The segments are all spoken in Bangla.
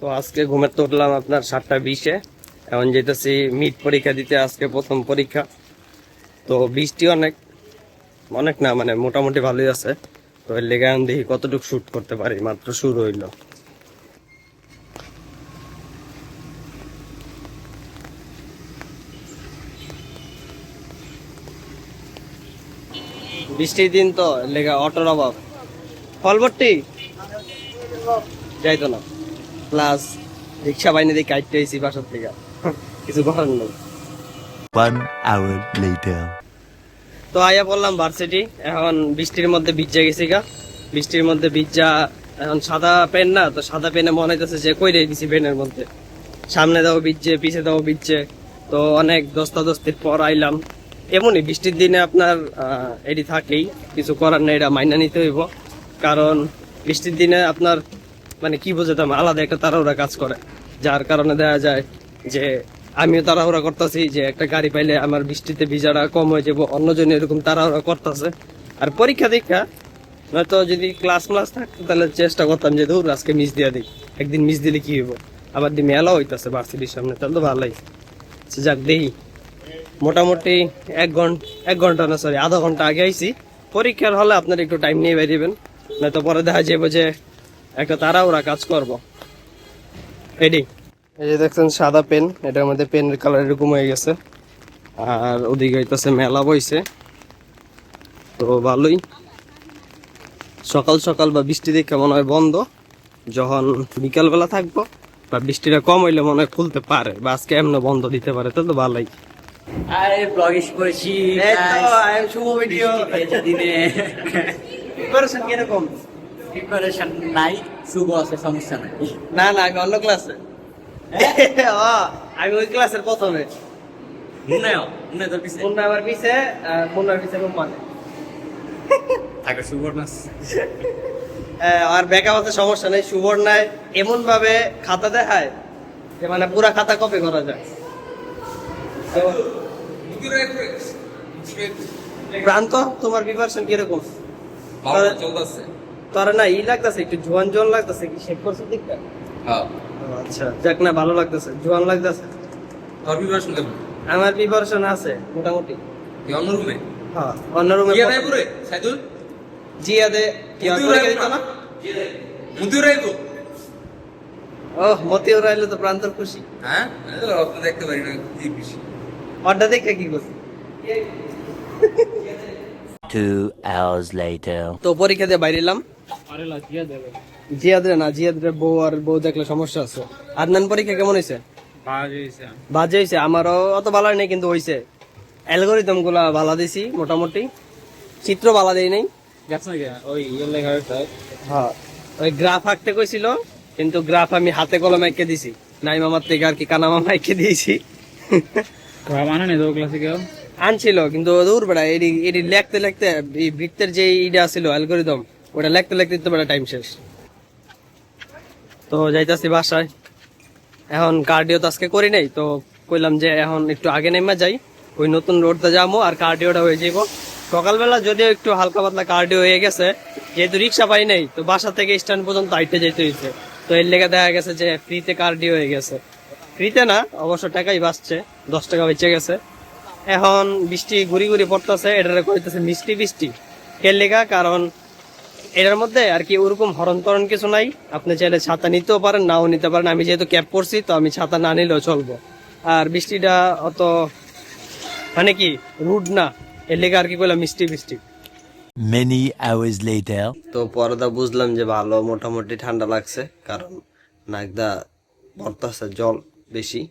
তো আজকে ঘুমের তো উঠলাম আপনার সাতটা বিশে। এখন যেতেছি মিট পরীক্ষা দিতে আজকে প্রথম পরীক্ষা। তো বৃষ্টি অনেক। অনেক না মানে মোটামুটি ভালোই আছে। তো এর লেগে এখন দেখি কতটুকু শ্যুট করতে পারি, মাত্র শুরু হইল। বৃষ্টির দিন তো লেগে অটোর অভাব। ফলবর্তি? যাইতো না। প্লাস রিক্সা বাইনে দিয়ে কাটতে হয়েছি বাসার থেকে। কিছু করার নেই। One hour later. তো আয়া বললাম ভার্সিটি এখন বৃষ্টির মধ্যে ভিজা গেছি গা। বৃষ্টির মধ্যে ভিজা এখন সাদা পেন না তো সাদা পেনে মনে হইতেছে যে কই রে দিছি পেনের মধ্যে। সামনে দাও ভিজছে পিছে দাও ভিজছে। তো অনেক দস্তা দস্তির পর আইলাম। এমনই বৃষ্টির দিনে আপনার এটি থাকেই কিছু করার নেই এটা মাইনা নিতে হইব। কারণ বৃষ্টির দিনে আপনার মানে কি বোঝাতাম আলাদা একটা তাড়াহুড়া কাজ করে। যার কারণে দেখা যায় যে আমিও তাড়াহুড়া করতেছি যে একটা গাড়ি পাইলে আমার বৃষ্টিতে ভিজাটা কম হয়ে যাব অন্যজন এরকম তাড়াহুড়া করতেছে। আর পরীক্ষা দীক্ষা নয়তো যদি ক্লাস ক্লাস থাকতো তাহলে চেষ্টা করতাম যে দূর আজকে মিস দিয়ে দিই একদিন মিস দিলে কি হইব? আবার দি মেলা হইতাছে ভার্সিটির সামনে তাহলে তো ভালোই। আচ্ছা, যাক দেখি। মোটামুটি এক ঘণ্টা এক ঘণ্টা না সরি আধা ঘণ্টা আগে আইছি। পরীক্ষার হলে আপনার একটু টাইম নিয়ে বেরিয়েবেন নয়তো পরে দেখা যাবে যে একটা তারা ওরা কাজ করব। এডি এই যে দেখছেন সাদা পেন এটার মধ্যে পেনের কালার এরকম হয়ে গেছে। আর ওদিকে হইতেছে মেলা বইছে। তো ভালোই। সকাল সকাল বা বৃষ্টি দেখে মনে হয় বন্ধ। যখন বিকালবেলা থাকব বা বৃষ্টিটা কম হইলে মনে হয় খুলতে পারে বা আজকে এমনি বন্ধ দিতে পারে তো ভালোই। আরে ব্লগিশ করেছি শুভ ভিডিও দিনে। প্রিপারেশন কীরকম? প্রিপারেশন নাই শুভ আছে সমস্যা নাই। না না আমি অন্য ক্লাসে আমি ওই ক্লাসের প্রথমে। মনে হয় তোর পিছে। মুন্না আমার পিছে আর মুন্নার পিছে রুম্মানে থাকে শুভর আর ব্যাকআপ আছে সমস্যা নেই সুবর্ণায় এমন ভাবে খাতা দেখায় যে মানে পুরা খাতা কপি করা যায়। প্রান্ত তোমার প্রিপারেশন কীরকম? চলতেছে তোর না ই লাগতেছে একটু জোয়ান জোয়ান লাগতেছে কি? শেখ করছে দিকটা? হ্যাঁ। আচ্ছা। যাক না ভালো লাগতেছে জোয়ান লাগতেছে। তোর প্রিপারেশন কেমন? আমার প্রিপারেশন আছে মোটামুটি। তুই অন্য রুমে হ্যাঁ অন্য রুমে কি নাই পুরে সাইদুল? না? মুদির রাইবো ও মতিউর রাইলে তো প্রান্তর খুশি। হ্যাঁ? দেখতে পারি না কি বেশি অর্ডা দেখে কি করছে? Two hours later. তো পরীক্ষা দিয়ে বাইরে এলাম। জিয়াদের না জিয়াদের বউ আর বউ দেখলে সমস্যা আছে। আদনান পরীক্ষা কেমন হয়েছে বাজে হয়েছে আমারও অত ভালো হয় কিন্তু হয়েছে অ্যালগোরিদমগুলা ভালো দিছি মোটামুটি। চিত্র ভালো দেই নাই। হ্যাঁ ওই গ্রাফ আঁকতে কইছিল কিন্তু গ্রাফ আমি হাতে কলমে এঁকে দিছি। নাই মামার থেকে আর কি কানা মামা এঁকে দিয়েছি। আনছিল কিন্তু দূর বেড়া এডি এডি লিখতে লিখতে এই বৃত্তের যে ইডা ছিল অ্যালগোরিদম ওটা লিখতে লিখতে তো বেড়া টাইম শেষ। তো যাইতাছি বাসায়। এখন কার্ডিও তো আজকে করি নাই, তো কইলাম যে এখন একটু আগে নেমে যাই, ওই নতুন রোডটা যাব আর কার্ডিওটা হয়ে যাব সকালবেলা যদিও একটু হালকা পাতলা কার্ডিও হয়ে গেছে, যেহেতু রিক্সা পাই নাই, তো বাসা থেকে স্ট্যান্ড পর্যন্ত হাইটে যেতে হয়েছে তো এর লেগে দেখা গেছে যে ফ্রিতে কার্ডিও হয়ে গেছে। ফ্রিতে না, অবশ্য টাকাই বাঁচছে, দশ টাকা বেঁচে গেছে। এখন বৃষ্টি ঘুরি ঘুরি পড়তেছে এটা কইতেছে মিষ্টি বৃষ্টি। এর লেগা কারণ এটার মধ্যে আর কি ওরকম হরণ তরণ কিছু নাই। আপনি চাইলে ছাতা নিতেও পারেন নাও নিতে পারেন। আমি যেহেতু ক্যাব পরছি তো আমি ছাতা না নিলেও চলবো। আর বৃষ্টিটা অত মানে কি রুড না এর লেগে আর কি কইলাম মিষ্টি বৃষ্টি Many hours later. তো পরদা বুঝলাম যে ভালো মোটামুটি ঠান্ডা লাগছে কারণ নাকদা পড়তেছে জল বেশি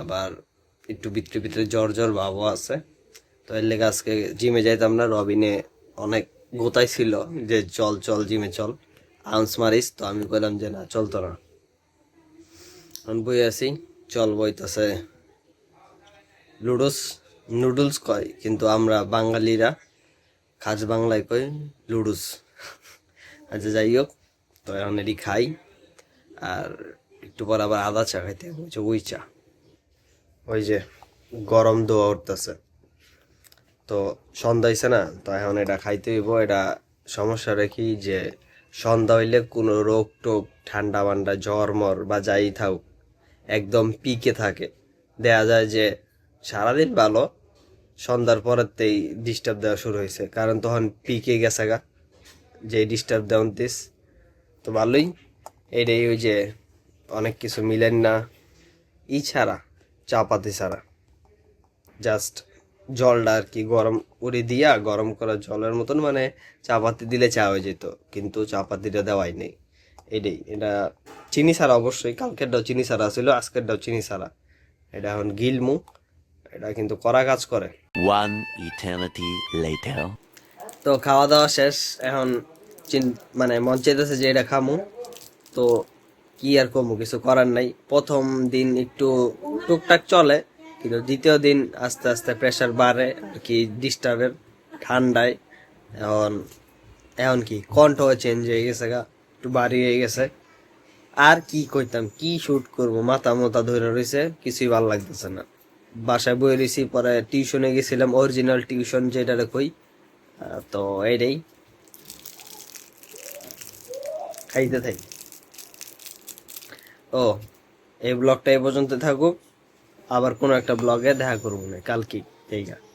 আবার একটু ভিতরে ভিতরে জ্বর জ্বর ভাবও আছে। তো এর লেগে আজকে জিমে যাইতাম না রবিনে অনেক গোতাই ছিল যে চল চল, জিমে চল। আউন্স মারিস, তো আমি বললাম যে, না, চলতো না। আমি বই আছি, চল বইতাছে। লুডোস, নুডলস কয়, কিন্তু আমরা বাঙালিরা খাস বাংলায় কই, লুডুস। আচ্ছা যাই হোক, তো এখন এটি খাই, আর একটু পর আবার আদা চা খাইতে ওই ওই চা ওই যে গরম দোয়া উঠতেছে। তো সন্ধ্যা না, তো এখন এটা খাইতে হইব। এটা সমস্যা রেখি যে সন্ধ্যা হইলে কোনো রোগ টোগ, ঠান্ডা বান্ডা জ্বর, মর বা যাই থাক একদম পিকে থাকে। দেয়া যায় যে সারাদিন ভালো, সন্ধ্যার পরেতেই ডিস্টার্ব দেওয়া শুরু হয়েছে কারণ তখন পিকে গেছে গা, যে ডিস্টার্ব দেওয়ান দিস। তো ভালোই, এটাই ওই যে অনেক কিছু মিলেন না। ই ছাড়া চাপাতি ছাড়া। জাস্ট জলটা আর কি গরম করে দিয়া গরম করা জলের মতন মানে চাপাতি দিলে চা হয়ে যেত কিন্তু চাপাতিটা দেওয়াই নেই। এটাই এটা চিনি ছাড়া অবশ্যই কালকেরটাও চিনি ছাড়া ছিল আজকের আজকেরটাও চিনি ছাড়া। এটা এখন গিলমু এটা কিন্তু করা কাজ করে. তো খাওয়া দাওয়া শেষ এখন চিন- মানে মন চাইতেছে যে এটা খামু। তো কি আর কমু কিছু করার নাই। প্রথম দিন একটু টুকটাক চলে কিন্তু দ্বিতীয় দিন আস্তে আস্তে প্রেশার বাড়ে, কি ডিস্টার্বের ঠান্ডায়। এখন এখন কি, কণ্ঠ চেঞ্জ হয়ে গেছে গা, একটু বাড়ি হয়ে গেছে। আর কি কইতাম, কি শুট করব, মাথা মোতা ধরে রয়েছে কিছুই ভালো লাগতেছে না। বাসায় বই রয়েছি পরে টিউশনে গেছিলাম অরিজিনাল টিউশন যেটা কই তো এইটাই। খাইতে থাকি। ও, এই ব্লগটা এই পর্যন্ত থাকুক। আবার কোনো একটা ব্লগে দেখা করব না কালকে আছে?